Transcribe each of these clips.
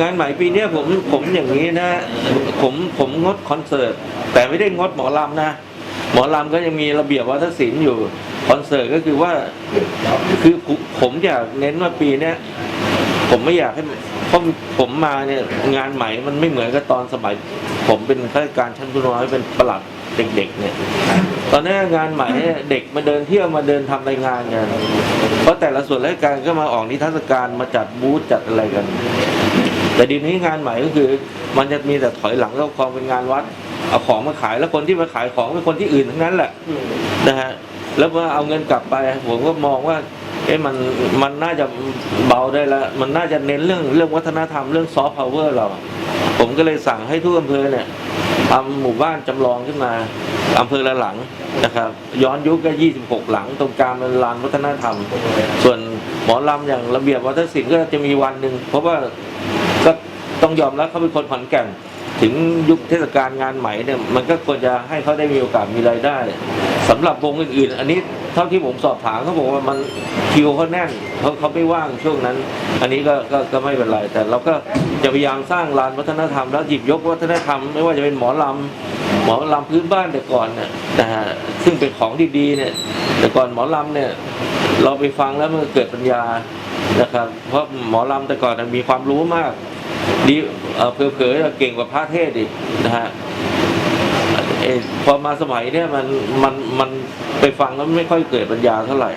งานใหม่ปีเนี้ยผมผมอย่างนี้นะ ผมผมงดคอนเสิร์ตแต่ไม่ได้งดหมอลำนะ หมอลำก็ยังมีระเบียบวัฒนศิลป์อยู่คอนเสิร์ตก็คือว่าคือผมอยากเน้นว่าปีเนี้ยผมไม่อยากให้เพราะผมมาเนี่ยงานใหม่มันไม่เหมือนกับตอนสมัย ผมเป็นข้าราชการชั้นผู้น้อยเป็นประหลัดเด็กๆเนี่ย ตอนนี้งานใหม่เนี่ยเด็กมาเดินเที่ยวมาเดินทำรายงานกันเพราะแต่ละส่วนราชการก็มาออกนิทรรศการมาจัดบูธจัดอะไรกัน แต่ดีนี้งานใหม่ก็คือ มันจะมีแต่ถอยหลังเข้าคลองเป็นงานวัดเอาของมาขายแล้วคนที่มาขายของเป็นคนที่อื่นทั้งนั้นแหละนะฮะแล้วมาเอาเงินกลับไปผมก็มองว่าเอ๊ะมันมันน่าจะเบาได้ล้วมันน่าจะเน้นเรื่องเรื่องวัฒนธรรมเรื่องซอฟต์พาวเวอร์เรา ผมก็เลยสั่งให้ทุกอำเภอเนี่ยทำหมู่บ้านจำลองขึ้นมาอำเภอละหลังนะครับ ย้อนยุคก็ 26 หลัง ตรงกลางเป็นลานวัฒนธรรม ส่วนหมอลำอย่างระเบียบวัฒนศิลป์ก็จะมีวันหนึ่งเพราะว่า ก็ต้องยอมรับเขาเป็นคนขอนแก่นถึงยุคเทศกาลงานใหม่เนี่ยมันก็ควรจะให้เขาได้มีโอกาสมีรายได้สำหรับวงอื่นๆ อันนี้เท่าที่ผมสอบถามเขาบอกว่ามันคิวเขาแน่นเขาเขาไม่ว่างช่วงนั้น อันนี้ก็ก็ก็ไม่เป็นไร แต่เราก็จะพยายามสร้างลานวัฒนธรรมแล้วหยิบยกวัฒนธรรมไม่ว่าจะเป็นหมอลำหมอลำพื้นบ้านแต่ก่อนเนี่ยนะฮะซึ่งเป็นของดีๆเนี่ยแต่ก่อนหมอลำเนี่ยเราไปฟังแล้วมันเกิดปัญญา นะครับ เพราะหมอลำแต่ก่อนมีความรู้มาก ดีเอ่อเผลอๆเก่งกว่าพระเทศอีกนะฮะพอมาสมัยเนี่ยมันมันมันไปฟังแล้วไม่ค่อยเกิดปัญญาเท่าไหร่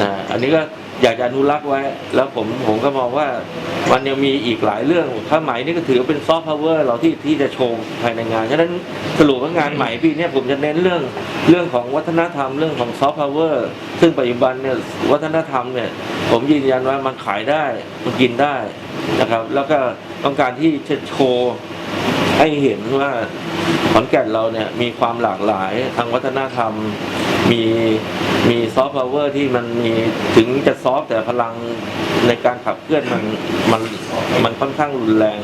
นะอันนี้ก็ อยากจะอนุรักษ์ไว้ แล้วผมผมก็มองว่ามันยังมีอีกหลายเรื่องผ้าไหมนี่ก็ถือว่าเป็นซอฟต์พาวเวอร์เราที่ที่จะโชว์ภายในงานฉะนั้นสรุปว่างานใหม่ปีนี้ผมจะเน้นเรื่องเรื่องของวัฒนธรรมเรื่องของซอฟต์พาวเวอร์ซึ่งปัจจุบันเนี่ยวัฒนธรรมเนี่ยผมยืนยันว่ามันขายได้มันกินได้นะครับ แล้วก็ต้องการที่จะโชว์ ให้เห็นว่าขอนแก่นเราเนี่ยมีความหลากหลายทางวัฒนธรรม มีมีซอฟต์พาวเวอร์ที่มันมีถึงจะซอฟต์แต่พลังในการขับเคลื่อนมันมันมันค่อนข้างรุนแรง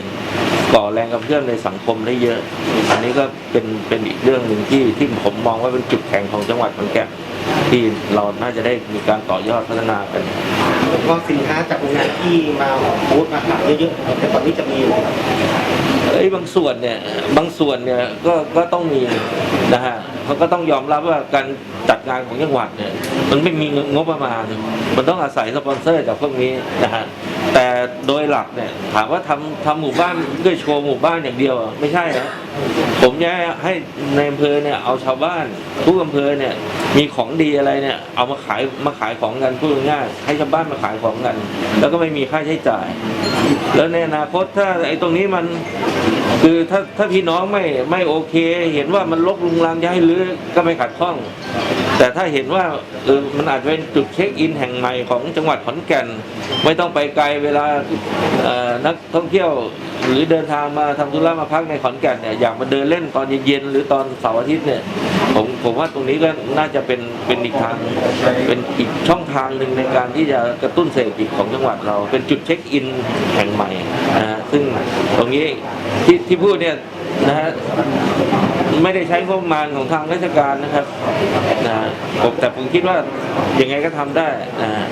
ก่อแรงกระเพื่อมในสังคมได้เยอะ อันนี้ก็เป็นเป็นอีกเรื่องหนึ่งที่ที่ผมมองว่าเป็นจุดแข็งของจังหวัดขอนแก่นที่เราน่าจะได้มีการต่อยอดพัฒนากันผมว่าสินค้าจากโรงงานที่มาบูธมาขายเยอะๆแต่ตอนนี้จะมี เอ้ยบางส่วนเนี่ยบางส่วนเนี่ยก็ก็ต้องมีนะฮะเขาก็ต้องยอมรับว่าการจัดงานของจังหวัดเนี่ยมันไม่มีงบประมาณ มันต้องอาศัยสปอนเซอร์จากพวกนี้นะฮะ แต่โดยหลักเนี่ยถามว่าทำทำหมู่บ้านเพื่อโชว์หมู่บ้านอย่างเดียวอะไม่ใช่นะผมจะให้ในอำเภอเนี่ยเอาชาวบ้านทุกอำเภอเนี่ยมีของดีอะไรเนี่ย เอามาขายมาขายของกันพูดง่ายให้ชาวบ้านมาขายของกัน แล้วก็ไม่มีค่าใช้จ่าย แล้วในอนาคตถ้าไอ้ตรงนี้มันคือถ้าถ้าพี่น้องไม่ไม่โอเค เห็นว่ามันลกลุงรังจะให้รื้อก็ไม่ขัดข้อง แต่ถ้าเห็นว่าเออมันอาจจะเป็นจุดเช็คอินแห่งใหม่ของจังหวัดขอนแก่น ไม่ต้องไปไกลเวลาเอ่อนักท่องเที่ยวหรือเดินทางมาทำธุระมาพักในขอนแก่นเนี่ยอยากมาเดินเล่นตอนเย็นๆหรือตอนเสาร์อาทิตย์เนี่ยผมผมว่าตรงนี้ก็น่าจะเป็นเป็นอีกทางเป็นอีกช่องทางหนึ่งในการที่จะกระตุ้นเศรษฐกิจของจังหวัดเรา เป็นจุดเช็คอินแห่งใหม่นะซึ่งตรงนี้ที่ที่พูดเนี่ยนะฮะ ไม่ได้ใช้งบประมาณของทางราชการนะครับนะผมแต่ผมคิดว่ายังไงก็ทำได้นะ